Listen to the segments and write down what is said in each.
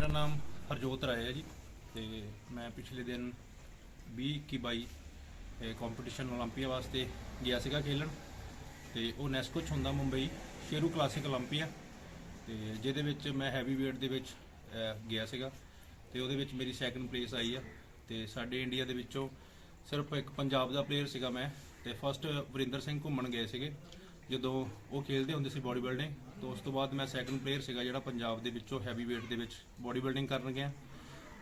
ਮੇਰਾ ਨਾਮ ਹਰਜੋਤ ਰਾਏ ਹੈ ਜੀ ਤੇ ਮੈਂ ਪਿਛਲੇ ਦਿਨ 20 21 22 ਇਹ ਕੰਪੀਟੀਸ਼ਨ 올림픽 ਵਾਸਤੇ ਗਿਆ ਸੀਗਾ ਖੇਲਣ ਤੇ ਉਹ ਨੈਸਕੋ 'ਚ ਹੁੰਦਾ ਮੁੰਬਈ ਸ਼ੇਰੂ ਕਲਾਸਿਕ 올림픽 ਤੇ ਜਿਹਦੇ ਵਿੱਚ ਮੈਂ ਹੈਵੀ weight ਦੇ ਵਿੱਚ ਅਹ, ਗਿਆ ਸੀਗਾ ਤੇ ਉਹਦੇ ਵਿੱਚ ਮੇਰੀ ਸੈਕੰਡ ਪਲੇਸ ਆਈ ਆ ਤੇ ਸਾਡੇ ਇੰਡੀਆ ਦੇ ਵਿੱਚੋਂ ਸਿਰਫ ਇੱਕ ਪੰਜਾਬ ਦਾ ਪਲੇਅਰ ਸੀਗਾ ਮੈਂ ਤੇ ਫਸਟ ਵਰਿੰਦਰ ਸਿੰਘ ਘੁੰਮਣ ਗਏ ਸੀਗੇ ਜਦੋਂ ਉਹ ਖੇਲਦੇ ਹੁੰਦੇ ਸੀ ਬਾਡੀ ਬਿਲਡਿੰਗ ਤੋਂ ਉਸ ਤੋਂ ਬਾਅਦ ਮੈਂ ਸੈਕੰਡ ਪਲੇਅਰ ਸੀਗਾ ਜਿਹੜਾ ਪੰਜਾਬ ਦੇ ਵਿੱਚੋਂ ਹੈਵੀ weight ਦੇ ਵਿੱਚ ਬੋਡੀ ਬਿਲਡਿੰਗ ਕਰਨ ਗਿਆ।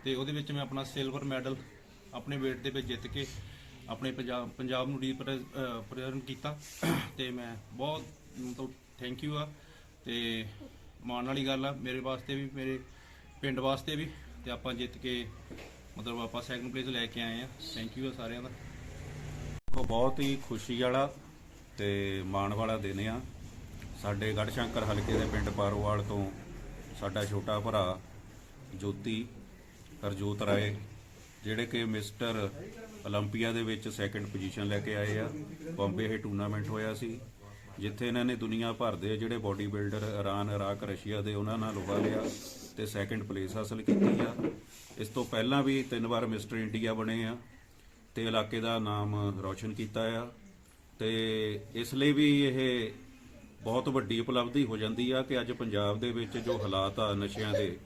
ਤੇ ਉਹਦੇ ਵਿੱਚ ਮੈਂ ਆਪਣਾ ਸਿਲਵਰ ਮੈਡਲ ਆਪਣੇ weight ਦੇ ਵਿੱਚ ਜਿੱਤ ਕੇ ਆਪਣੇ ਪੰਜਾਬ ਪੰਜਾਬ ਨੂੰ ਰਿਪਰੈਜ਼ੈਂਟ ਕੀਤਾ। ਤੇ ਮੈਂ ਬਹੁਤ ਮਤਲਬ ਥੈਂਕ ਯੂ ਆ। ਤੇ ਮਾਣ ਵਾਲੀ ਗੱਲ ਆ, ਮੇਰੇ ਵਾਸਤੇ ਵੀ, ਮੇਰੇ ਪਿੰਡ ਵਾਸਤੇ ਵੀ। ਤੇ ਆਪਾਂ ਜਿੱਤ ਕੇ ਮਤਲਬ ਆਪਾਂ ਸੈਕੰਡ ਪਲੇਸ ਲੈ ਕੇ ਆਏ ਆ। ਥੈਂਕ ਯੂ ਆ ਸਾਰਿਆਂ ਦਾ। ਦੇਖੋ, ਬਹੁਤ ਹੀ ਖੁਸ਼ੀ ਵਾਲਾ ਤੇ ਮਾਣ ਵਾਲਾ ਦਿਨ ਆ। ਸਾਡੇ ਗੜਸ਼ੰਕਰ ਹਲਕੇ ਦੇ ਪਿੰਡ ਪਾਰੋਵਾਲ ਤੋਂ ਸਾਡਾ ਛੋਟਾ ਭਰਾ ਜੋਤੀ ਹਰਜੋਤ ਰਾਏ, ਜਿਹੜੇ ਕਿ ਮਿਸਟਰ 올림픽ਆ ਦੇ ਵਿੱਚ ਸੈਕੰਡ ਪੋਜੀਸ਼ਨ ਲੈ ਕੇ ਆਏ ਆ। ਬੰਬੇ ਇਹ ਟੂਰਨਾਮੈਂਟ ਹੋਇਆ ਸੀ, ਜਿੱਥੇ ਇਹਨਾਂ ਨੇ ਦੁਨੀਆ ਭਰ ਦੇ ਜਿਹੜੇ body builder Iran, Iraq, Russia ਦੇ ਉਹਨਾਂ ਨਾਲ ਲਵਾ ਲਿਆ ਤੇ ਸੈਕੰਡ ਪਲੇਸ ਹਾਸਲ ਕੀਤੀ ਆ। ਇਸ ਤੋਂ ਪਹਿਲਾਂ ਵੀ ਤਿੰਨ ਵਾਰ ਮਿਸਟਰ ਇੰਡੀਆ ਬਣੇ ਆ ਤੇ ਇਲਾਕੇ ਦਾ ਨਾਮ ਰੌਸ਼ਨ ਕੀਤਾ ਆ। ਤੇ ਇਸ ਲਈ ਵੀ ਇਹ ਬਹੁਤ ਵੱਡੀ ਉਪਲਬਧੀ ਹੋ ਜਾਂਦੀ ਆ ਕਿ ਅੱਜ ਪੰਜਾਬ ਦੇ ਵਿੱਚ ਜੋ ਹਾਲਾਤ ਆ ਨਸ਼ਿਆਂ ਦੇ,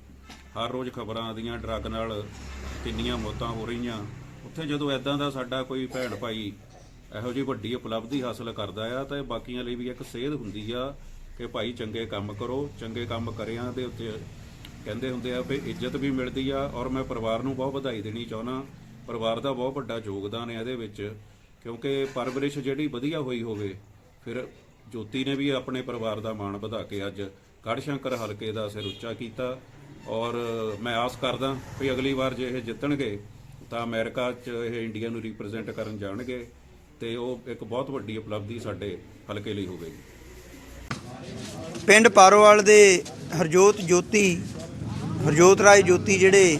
ਹਰ ਰੋਜ਼ ਖਬਰਾਂ ਆਉਂਦੀਆਂ ਡਰੱਗ ਨਾਲ ਕਿੰਨੀਆਂ ਮੌਤਾਂ ਹੋ ਰਹੀਆਂ। ਉੱਥੇ ਜਦੋਂ ਐਦਾਂ ਦਾ ਸਾਡਾ ਕੋਈ ਭੈਣ ਭਾਈ ਇਹੋ ਜਿਹੀ ਵੱਡੀ ਉਪਲਬਧੀ ਹਾਸਲ ਕਰਦਾ ਆ, ਤਾਂ ਇਹ ਬਾਕੀਆਂ ਲਈ ਵੀ ਇੱਕ ਸੇਧ ਹੁੰਦੀ ਆ ਕਿ ਭਾਈ ਚੰਗੇ ਕੰਮ ਕਰੋ, ਚੰਗੇ ਕੰਮ ਕਰਿਆਂ ਦੇ ਉੱਤੇ ਕਹਿੰਦੇ ਹੁੰਦੇ ਆ ਵੀ ਇੱਜ਼ਤ ਵੀ ਮਿਲਦੀ ਆ ਔਰ ਮੈਂ ਪਰਿਵਾਰ ਨੂੰ ਬਹੁਤ ਵਧਾਈ ਦੇਣੀ ਚਾਹੁੰਦਾ। ਪਰਿਵਾਰ ਦਾ ਬਹੁਤ ਵੱਡਾ ਯੋਗਦਾਨ ਹੈ ਇਹਦੇ ਵਿੱਚ, ਕਿਉਂਕਿ ਪਰਵਰਿਸ਼ ਜਿਹੜੀ ਵਧੀਆ ਹੋਈ ਹੋਵੇ, ਫਿਰ ਜੋਤੀ ਨੇ ਵੀ ਆਪਣੇ ਪਰਿਵਾਰ ਦਾ ਮਾਣ ਵਧਾ ਕੇ ਅੱਜ ਗੜਸ਼ੰਕਰ ਹਲਕੇ ਦਾ ਸਿਰ ਉੱਚਾ ਕੀਤਾ ਔਰ ਮੈਂ ਆਸ ਕਰਦਾ ਵੀ ਅਗਲੀ ਵਾਰ ਜੇ ਇਹ ਜਿੱਤਣਗੇ ਤਾਂ ਅਮਰੀਕਾ 'ਚ ਇਹ ਇੰਡੀਆ ਨੂੰ ਰਿਪਰੈਜ਼ੈਂਟ ਕਰਨ ਜਾਣਗੇ ਤੇ ਉਹ ਇੱਕ ਬਹੁਤ ਵੱਡੀ ਉਪਲਬਧੀ ਸਾਡੇ ਹਲਕੇ ਲਈ ਹੋਵੇਗੀ। ਪਿੰਡ ਪਾਰੋਵਾਲ ਦੇ ਹਰਜੋਤ ਜੋਤੀ, ਹਰਜੋਤ ਰਾਏ ਜੋਤੀ ਜਿਹੜੇ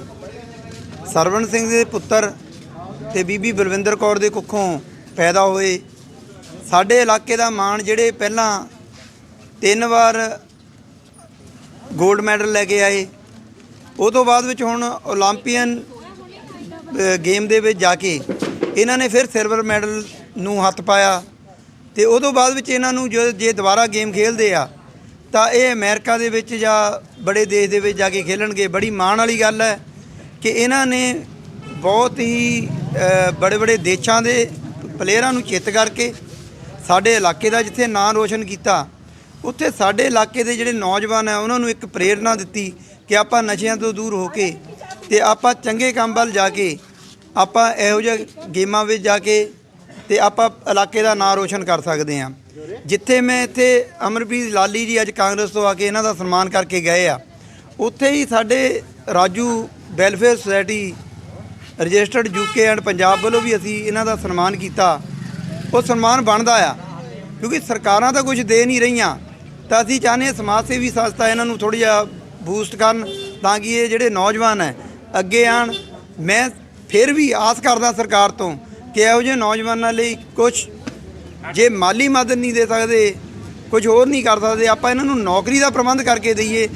ਸਰਵਣ ਸਿੰਘ ਦੇ ਪੁੱਤਰ ਤੇ ਬੀਬੀ ਬਲਵਿੰਦਰ ਕੌਰ ਦੇ ਕੁੱਖੋਂ ਪੈਦਾ ਹੋਏ ਸਾਡੇ ਇਲਾਕੇ ਦਾ ਮਾਣ ਜਿਹੜੇ ਪਹਿਲਾਂ ਤਿੰਨ ਵਾਰ 골ਡ ਮੈਡਲ ਲੈ ਕੇ ਆਏ, ਉਹ ਤੋਂ ਬਾਅਦ ਵਿੱਚ ਹੁਣ 올림픽ੀਅਨ ਗੇਮ ਦੇ ਵਿੱਚ ਜਾ ਕੇ ਇਹਨਾਂ ਨੇ ਫਿਰ ਸਿਲਵਰ ਮੈਡਲ ਨੂੰ ਹੱਥ ਪਾਇਆ ਤੇ ਉਹ ਤੋਂ ਬਾਅਦ ਵਿੱਚ ਇਹਨਾਂ ਨੂੰ ਜੇ ਦੁਬਾਰਾ ਗੇਮ ਖੇਲਦੇ ਆ, ਤਾਂ ਇਹ ਅਮਰੀਕਾ ਦੇ ਵਿੱਚ ਜਾਂ ਬੜੇ ਦੇਸ਼ ਦੇ ਵਿੱਚ ਜਾ ਕੇ ਖੇਲਣਗੇ। ਬੜੀ ਮਾਣ ਵਾਲੀ ਗੱਲ ਹੈ ਕਿ ਇਹਨਾਂ ਨੇ ਬਹੁਤ ਹੀ ਬੜੇ ਬੜੇ ਦੇਸ਼ਾਂ ਦੇ ਪਲੇਅਰਾਂ ਨੂੰ ਚਿੱਤ ਕਰਕੇ ਸਾਡੇ ਇਲਾਕੇ ਦਾ ਜਿੱਥੇ ਨਾਂ ਰੋਸ਼ਨ ਕੀਤਾ, ਉੱਥੇ ਸਾਡੇ ਇਲਾਕੇ ਦੇ ਜਿਹੜੇ ਨੌਜਵਾਨ ਆ, ਉਹਨਾਂ ਨੂੰ ਇੱਕ ਪ੍ਰੇਰਣਾ ਦਿੱਤੀ ਕਿ ਆਪਾਂ ਨਸ਼ਿਆਂ ਤੋਂ ਦੂਰ ਹੋ ਕੇ ਤੇ ਆਪਾਂ ਚੰਗੇ ਕੰਮ ਵੱਲ ਜਾ ਕੇ, ਆਪਾਂ ਇਹੋ ਜਿਹੇ ਗੇਮਾਂ ਵਿੱਚ ਜਾ ਕੇ ਤੇ ਆਪਾਂ ਇਲਾਕੇ ਦਾ ਨਾਂ ਰੋਸ਼ਨ ਕਰ ਸਕਦੇ ਹਾਂ। ਜਿੱਥੇ ਮੈਂ ਇੱਥੇ ਅਮਰਪ੍ਰੀਤ ਲਾਲੀ ਜੀ ਅੱਜ ਕਾਂਗਰਸ ਤੋਂ ਆ ਕੇ ਇਹਨਾਂ ਦਾ ਸਨਮਾਨ ਕਰਕੇ ਗਏ ਆ, ਉੱਥੇ ਹੀ ਸਾਡੇ Raju welfare society registered UK and Punjab ਵੱਲੋਂ ਵੀ ਅਸੀਂ ਇਹਨਾਂ ਦਾ ਸਨਮਾਨ ਕੀਤਾ। ਉਹ ਸਨਮਾਨ ਬਣਦਾ ਆ। ਕਿਉਂਕਿ ਸਰਕਾਰਾਂ ਤਾਂ ਕੁਝ ਦੇ ਨਹੀਂ ਰਹੀਆਂ। ਤਾਂ ਅਸੀਂ ਚਾਹੁੰਦੇ ਹਾਂ ਸਮਾਜ ਸੇਵੀ ਸੰਸਥਾ ਇਹਨਾਂ ਨੂੰ ਥੋੜੀ ਜਿਹਾ ਬੂਸਟ ਕਰਨ ਤਾਂ ਕਿ ਇਹ ਜਿਹੜੇ ਨੌਜਵਾਨ ਹੈ, ਅੱਗੇ ਆਣ ਮੈਂ ਫਿਰ ਵੀ ਆਸ ਕਰਦਾ ਸਰਕਾਰ ਤੋਂ ਕਿ ਇਹੋ ਜਿਹੇ ਨੌਜਵਾਨਾਂ ਲਈ ਕੁਝ ਜੇ ਮਾਲੀ ਮਦਦ ਨਹੀਂ ਦੇ ਸਕਦੇ ਕੁਝ ਹੋਰ ਨਹੀਂ ਕਰ ਸਕਦੇ, ਆਪਾਂ ਇਹਨਾਂ ਨੂੰ ਨੌਕਰੀ ਦਾ ਪ੍ਰਬੰਧ ਕਰਕੇ ਦਈਏ।